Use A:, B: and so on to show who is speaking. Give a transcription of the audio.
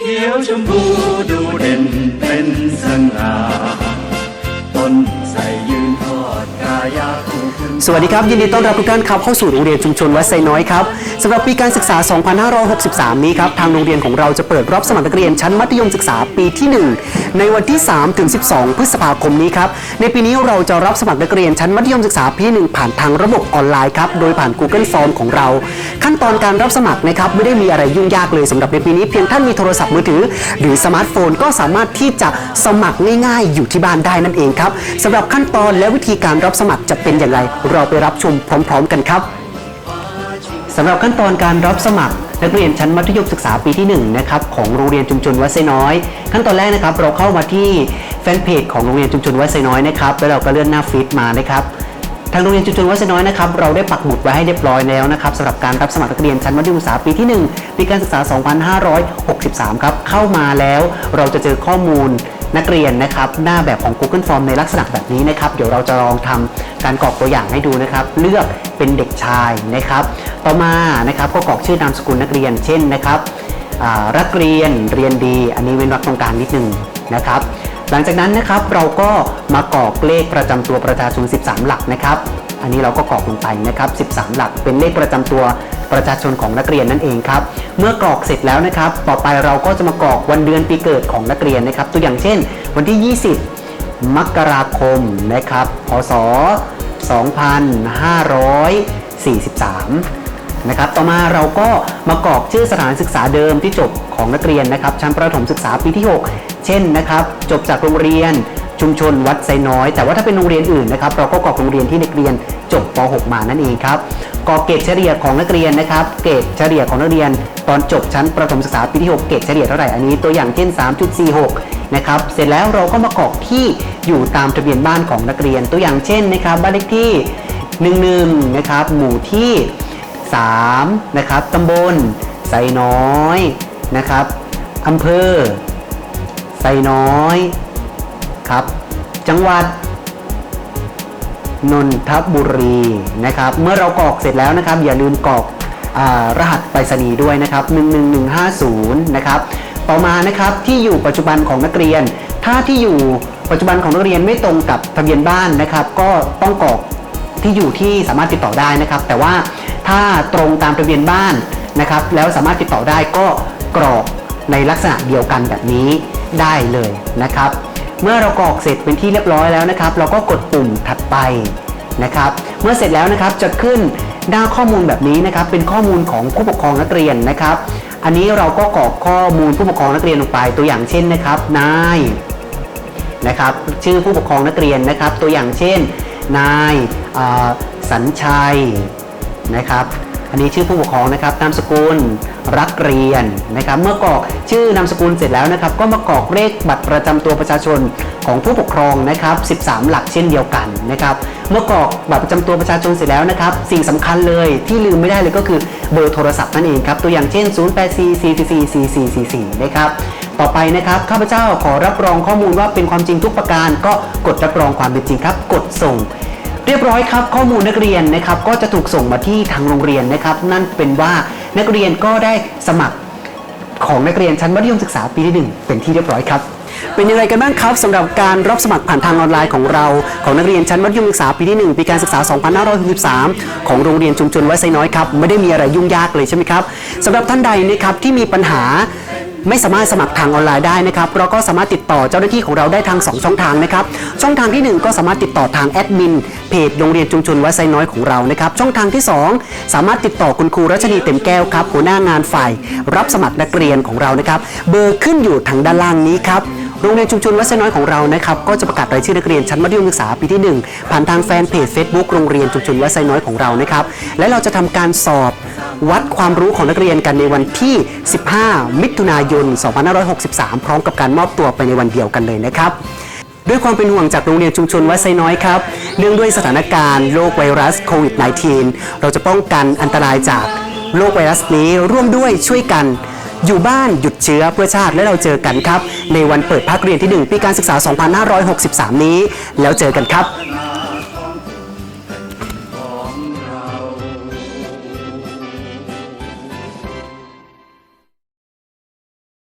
A: เขียวชมพูดูเด่นเป็นสง่า ส
B: วัสดีครับ ยินดีต้อนรับทุกท่านครับเข้าสู่โรงเรียนชุมชนวัดไซน้อยครับสำหรับปีการศึกษา 2563 นี้ครับทางโรงเรียนของเราจะเปิดรับสมัครนักเรียนชั้นมัธยมศึกษาปีที่ 1 ในวันที่3ถึง12 พฤษภาคมนี้ครับในปีนี้เราจะรับสมัครนักเรียนชั้นมัธยมศึกษาปีที่1ผ่านทางระบบออนไลน์ครับโดยผ่าน Google Form ของเรา ขั้นตอนการรับสมัครนะครับไม่ได้มีอะไรยุ่งยากเลยสำหรับในปีนี้เพียงท่านมีโทรศัพท์มือถือ หรือสมาร์ทโฟนก็สามารถที่จะสมัครง่าย ๆ อยู่ที่บ้านได้นั่นเองครับสำหรับขั้นตอนและวิธีการรับสมัครจะเป็นอย่างไรเราไปรับชมพร้อม ๆ กันครับสำหรับขั้นตอนการรับสมัครนักเรียนชั้นมัธยมศึกษาปีที่1นะครับของโรงเรียนชุมชนวัดไซน้อย ขั้นตอนแรกนะครับเราเข้ามาที่แฟนเพจของโรงเรียนชุมชนวัดไซน้อยนะครับแล้วเราก็เลื่อนหน้าฟีดมานะครับทางโรงเรียนชุมชนวัดไซน้อยนะครับเราได้ปักหมุดไว้ให้เรียบร้อยแล้วนะครับสำหรับการรับสมัครนักเรียนชั้นมัธยมศึกษาปีที่ 1 ปีการศึกษา 2563 ครับเข้ามาแล้วเราจะเจอข้อมูล นักเรียนนะครับหน้าแบบของ Google Form ในลักษณะแบบนี้นะครับ เดี๋ยวเราจะลองทำการกรอกตัวอย่างให้ดูนะครับ เลือกเป็นเด็กชายนะครับ ต่อมานะครับก็กรอกชื่อนามสกุลนักเรียน เช่นนะครับรักเรียนเรียนดี อันนี้เว้นวรรคตรงกลางนิดนึงนะครับหลังจากนั้นนะครับเราก็มากรอกเลขประจำตัวประชาชน 13 หลักนะครับ อันนี้เราก็กรอกลงไปนะครับ 13 หลักเป็นเลขประจำตัวประชาชนของนักเรียนนั่นเองครับ เมื่อกรอกเสร็จแล้วนะครับ ต่อไปเราก็จะมากรอกวันเดือนปีเกิดของนักเรียนนะครับ ตัวอย่างเช่น วันที่ 20 มกราคมนะครับ พศ 2543นะครับต่อมาเราก็มากรอกชื่อสถานศึกษาเดิมที่จบของนักเรียนนะครับ ชั้นประถมศึกษาปีที่ 6 เช่นนะครับ จบจากโรงเรียน ชุมชนวัดไซน้อย แต่ว่าถ้าเป็นโรงเรียนอื่นนะครับเราก็กรอกโรงเรียนที่นักเรียนจบป .6 มานั่นเองครับกรอกเกรดเฉลี่ยของนักเรียนนะครับ เกรดเฉลี่ยของนักเรียน ตอนจบชั้นประถมศึกษาปีที่ 6 เกรดเฉลี่ยเท่าไหร่อันนี้ตัวอย่างเช่น 3.46 นะครับ เสร็จแล้วเราก็มากรอกที่อยู่ตามทะเบียนบ้านของนักเรียน ตัวอย่างเช่นนะครับบ้านเลขที่11นะครับหมู่ที่3นะครับตำบลไซน้อยนะครับอำเภอไซน้อยครับ จังหวัดนนทบุรีนะครับ เมื่อเรากรอกเสร็จแล้วนะครับ อย่าลืมกรอกอรหัสไปรษณีย์ด้วยนะครับ 11150 นะครับ ต่อมานะครับที่อยู่ปัจจุบันของนักเรียน ถ้าที่อยู่ปัจจุบันของนักเรียนไม่ตรงกับทะเบียนบ้านนะครับ ก็ต้องกรอกที่อยู่ที่สามารถติดต่อได้นะครับ แต่ว่าถ้าตรงตามทะเบียนบ้านนะครับ แล้วสามารถติดต่อได้ก็กรอกในลักษณะเดียวกันแบบนี้ได้เลยนะครับ เมื่อเรากรอกเสร็จเป็นที่เรียบร้อยแล้วนะครับ เราก็กดปุ่มถัดไปนะครับ เมื่อเสร็จแล้วนะครับจะขึ้นหน้าข้อมูลแบบนี้นะครับ เป็นข้อมูลของผู้ปกครองนักเรียนนะครับ อันนี้เราก็กรอกข้อมูลผู้ปกครองนักเรียนลงไปตัวอย่างเช่นนะครับนายนะครับ ชื่อผู้ปกครองนักเรียนนะครับ ตัวอย่างเช่น นายสัญชัยนะครับ อันนี้ชื่อผู้ปกครองนะครับนามสกุลรักเรียนนะครับ เมื่อกรอกชื่อนามสกุลเสร็จแล้วนะครับ ก็มากรอกเลขบัตรประจำตัวประชาชนของผู้ปกครองนะครับ 13 หลักเช่นเดียวกันนะครับ เมื่อกรอกบัตรประจำตัวประชาชนเสร็จแล้วนะครับ สิ่งสำคัญเลยที่ลืมไม่ได้เลยก็คือเบอร์โทรศัพท์นั่นเองครับ ตัวอย่างเช่น 0844444444 นะครับต่อไปนะครับข้าพเจ้าขอรับรองข้อมูลว่าเป็นความจริงทุกประการก็กดรับรองความเป็นจริงครับ กดส่ง เรียบร้อยครับ ข้อมูลนักเรียนนะครับก็จะถูกส่งมาที่ทางโรงเรียนนะครับ นั่นเป็นว่านักเรียนก็ได้สมัครของนักเรียนชั้นมัธยมศึกษาปีที่หนึ่งเป็นที่เรียบร้อยครับ เป็นยังไงกันบ้างครับสำหรับการรับสมัครผ่านทางออนไลน์ของเรา ของนักเรียนชั้นมัธยมศึกษาปีที่ 1 ปีการศึกษา 2563 ของโรงเรียนชุมชนวัดไซน้อยครับ ไม่ได้มีอะไรยุ่งยากเลยใช่ไหมครับสำหรับท่านใดนะครับที่มีปัญหา ไม่สามารถสมัครทางออนไลน์ได้นะครับเราก็สามารถติดต่อเจ้าหน้าที่ของเราได้ทาง 2 ช่องทางนะครับ ช่องทางที่ 1 ก็สามารถติดต่อทางแอดมินเพจโรงเรียนชุมชนวัดไซน้อยของเรานะครับ ช่องทางที่ 2 สามารถติดต่อคุณครูรัชนีเต็มแก้วครับหัวหน้างานฝ่าย รับสมัครนักเรียนของเรานะครับ เบอร์ขึ้นอยู่ทางด้านล่างนี้ครับโรงเรียนชุมชนวัดไซน้อยของเรานะครับก็จะประกาศรายชื่อนักเรียนชั้นมัธยมศึกษาปีที่ 1 ผ่านทางแฟนเพจ Facebook โรงเรียนชุมชนวัดไซน้อยของเรานะครับและเราจะทำการสอบ วัดความรู้ของนักเรียนกันในวันที่ 15 มิถุนายน 2563 พร้อมกับการมอบตัวไปในวันเดียวกันเลยนะครับด้วยความเป็นห่วงจากโรงเรียนชุมชนวัดไซน้อยครับ เนื่องด้วยสถานการณ์โรคไวรัสโควิด -19 เราจะป้องกันอันตรายจากโรคไวรัสนี้ร่วมด้วยช่วยกัน อยู่บ้านหยุดเชื้อเพื่อชาติและเราเจอกันครับ ในวันเปิดภาคเรียนที่ 1 ปีการศึกษา 2563 นี้ แล้วเจอกันครับ